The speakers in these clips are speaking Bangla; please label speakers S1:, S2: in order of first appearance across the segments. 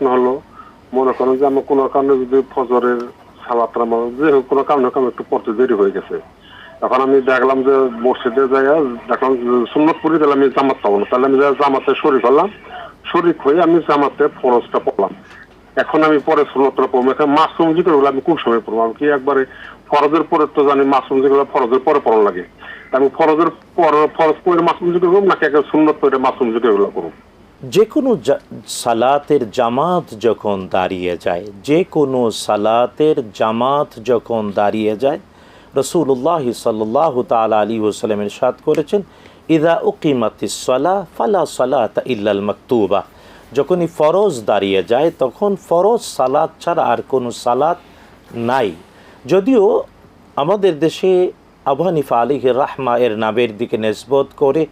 S1: প্রশ্ন হলো মনে করেন যে আমার কোনো কারণে যদি ফজরের সালাত আমার যে কোনো কারণে কারণে একটু পড়তে দেরি হয়ে গেছে। এখন আমি দেখলাম যে মসজিদে যাই দেখলাম সুন্নত পড়ি, তাহলে আমি জামাত পাবো না। তাহলে আমি জামাতে শরিক হলাম। শরিক হয়ে আমি জামাতে ফরজটা পড়লাম। এখন আমি পরে সুন্নতটা পড়ব। এখন মাসুম জিকিরগুলো আমি কোন সময় পড়ব? আমি কি একবারে ফরজের পরে তো জানি মাসুম জিকিরগুলো ফরজের পরে পড়া লাগে। আমি ফরজের পর ফরজ পরে মাসুম জিকির করব নাকি একে সুন্নত পরে মাসুম জিকিরগুলো করব?
S2: যে কোনো সালাতের জামাত যখন দাঁড়িয়ে যায় যে কোনো সালাতের জামাত যখন দাঁড়িয়ে যায় রসুল্লাহ সাল্লাহ তাল আলী ওসালাম সাদ করেছেন ইদা উকিমাতিসলা ফালা সালাত ইল্লাল মাকতুবা। যখনই ফরজ দাঁড়িয়ে যায়, তখন ফরজ সালাত ছাড়া আর কোনো সালাত নাই। যদিও আমাদের দেশে আবু হানিফা আলিহ রাহমা এর নামের দিকে নেসবত করে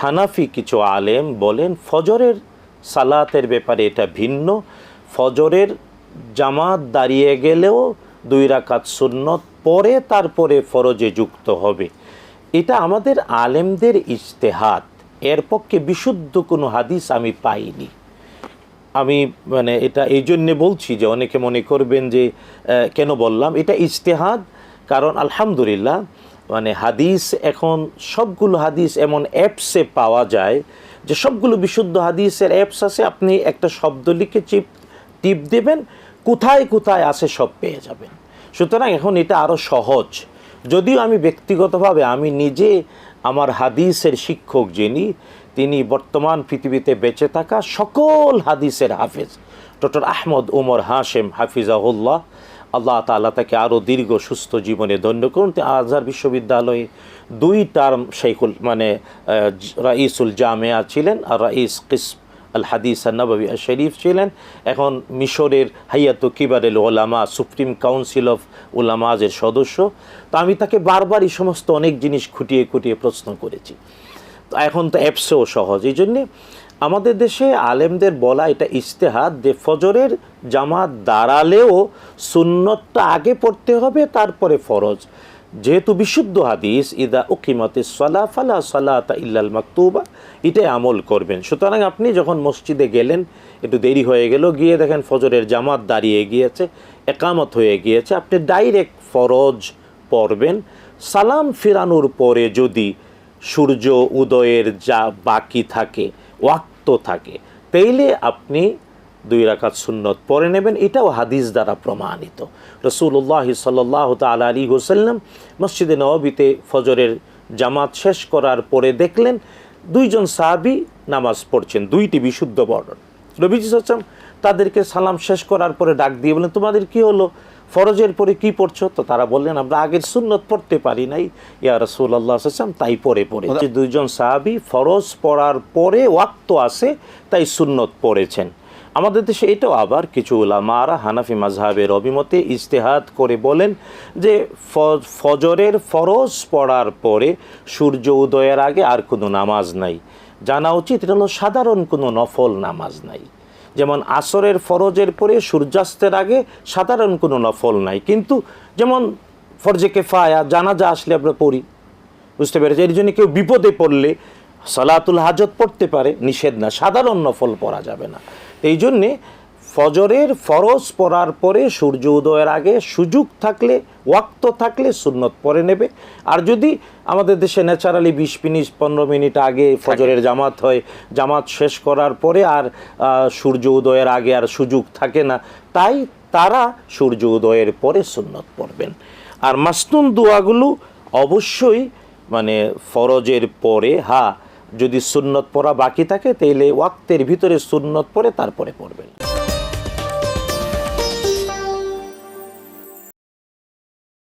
S2: হানাফি কিছু আলেম বলেন, ফজরের সালাতের ব্যাপারে এটা ভিন্ন। ফজরের জামাত দাঁড়িয়ে গেলেও দুই রাকাত সুন্নত পরে তারপরে ফরজে যুক্ত হবে। এটা আমাদের আলেমদের ইজতেহাদ। এর পক্ষে বিশুদ্ধ কোনো হাদিস আমি পাইনি। আমি মানে এটা এই জন্যে বলছি যে অনেকে মনে করবেন যে কেন বললাম? এটা ইজতেহাদ, কারণ আলহামদুলিল্লাহ মানে হাদিস এখন, সবগুলো হাদিস এমন অ্যাপসে পাওয়া যায় যে সবগুলো বিশুদ্ধ হাদিসের অ্যাপস আছে, আপনি একটা শব্দ লিখে চিপ টিপ দেবেন, কোথায় কোথায় আছে সব পেয়ে যাবেন। সুতরাং এখন এটা আরও সহজ। যদিও আমি ব্যক্তিগতভাবে, আমি নিজে আমার হাদিসের শিক্ষক যিনি, তিনি বর্তমান পৃথিবীতে বেঁচে থাকা সকল হাদিসের হাফেজ। ডক্টর আহমদ উমর হাশেম হাফিজাহুল্লাহ আল্লাহ তাআলা তাকে আরও দীর্ঘ সুস্থ জীবনে ধন্য করুন। আজহার বিশ্ববিদ্যালয়ে দুই টার্ম শেখুল মানে রাইসুল জামেয়া ছিলেন আর রাইস কিসম আল হাদিস নবী শরীফ ছিলেন। এখন মিশরের হাইয়াতু কিবারেল ওলামা, সুপ্রিম কাউন্সিল অফ ওলামাজের সদস্য। তো আমি তাকে বারবার এই সমস্ত অনেক জিনিস খুঁটিয়ে খুঁটিয়ে প্রশ্ন করেছি। এখন তো অ্যাপসেও সহজ। এই জন্যে আমাদের দেশে আলেমদের বলা এটা ইস্তেহাদ যে ফজরের জামাত দাঁড়ালেও সুন্নতটা আগে পড়তে হবে, তারপরে ফরজ। যেহেতু বিশুদ্ধ হাদিস, ইদা উকিমতে সলা ফালা সালাতা ইল্লাল মাকতুবা, এটাই আমল করবেন। সুতরাং আপনি যখন মসজিদে গেলেন, একটু দেরি হয়ে গেল, গিয়ে দেখেন ফজরের জামাত দাঁড়িয়ে গিয়েছে, একামত হয়ে গিয়েছে, আপনি ডাইরেক্ট ফরজ পড়বেন। সালাম ফিরানোর পরে যদি সূর্য উদয়ের যা বাকি থাকে ওয়াক্ত থাকে। তাইলে আপনি দুই রাকাত সুন্নত পরে নেবেন, এটাও হাদিস দ্বারা প্রমাণিত। রসুল্লাহ সাল্লাহ তাল আলী হোসাল্লাম মসজিদে নবীতে ফজরের জামাত শেষ করার পরে দেখলেন দুইজন সাহাবি নামাজ পড়ছেন, দুইটি বিশুদ্ধ বর্ণন নবীজি সাল্লাম তাদেরকে সালাম শেষ করার পরে ডাক দিয়ে বলেন তোমাদের কি হলো? ফরজের পরে কি পড়ছো? তো তারা বললেন আমরা আগের সুন্নত পড়তে পারি নাই। ইয়া রসুল আল্লাহ আসলাম তাই পরে পড়ে যে দুইজন সাহাবি ফরজ পড়ার পরে ওয়াক্ত আছে তাই সুন্নত পড়েছেন। আমাদের দেশে এটাও আবার কিছু উলামারা হানাফি মাজহাবের অভিমতে ইজতেহাদ করে বলেন যে ফজরের ফরজ পড়ার পরে সূর্য উদয়ের আগে আর কোনো নামাজ নাই। জানা উচিত এটা হলো সাধারণ কোনো নফল নামাজ নাই। যেমন আসরের ফরজের পরে সূর্যাস্তের আগে সাধারণ কোনো নফল নাই। কিন্তু যেমন ফরজে কেফায়া, জানাজা আসলে আমরা পড়ি, বুঝতে পেরেছি এর জন্য কেউ বিপদে পড়লে সালাতুল হাজত পড়তে পারে, নিষেধ না, সাধারণ নফল পড়া যাবে না। এই জন্যে ফজরের ফরজ পড়ার পরে সূর্য উদয়ের আগে সুযোগ থাকলে ওয়াক্ত থাকলে সুন্নত পরে নেবে। আর যদি আমাদের দেশে ন্যাচারালি বিশ মিনিট পনেরো মিনিট আগে ফজরের জামাত হয় জামাত শেষ করার পরে আর সূর্য উদয়ের আগে আর সুযোগ থাকে না তাই তারা সূর্য উদয়ের পরে সুন্নত পড়বেন। আর মাসনুন দোয়াগুলো অবশ্যই মানে ফরজের পরে হা যদি সুন্নত পড়া বাকি থাকে তাইলে ওয়াক্তের ভিতরে সুন্নত পরে তারপরে পড়বেন।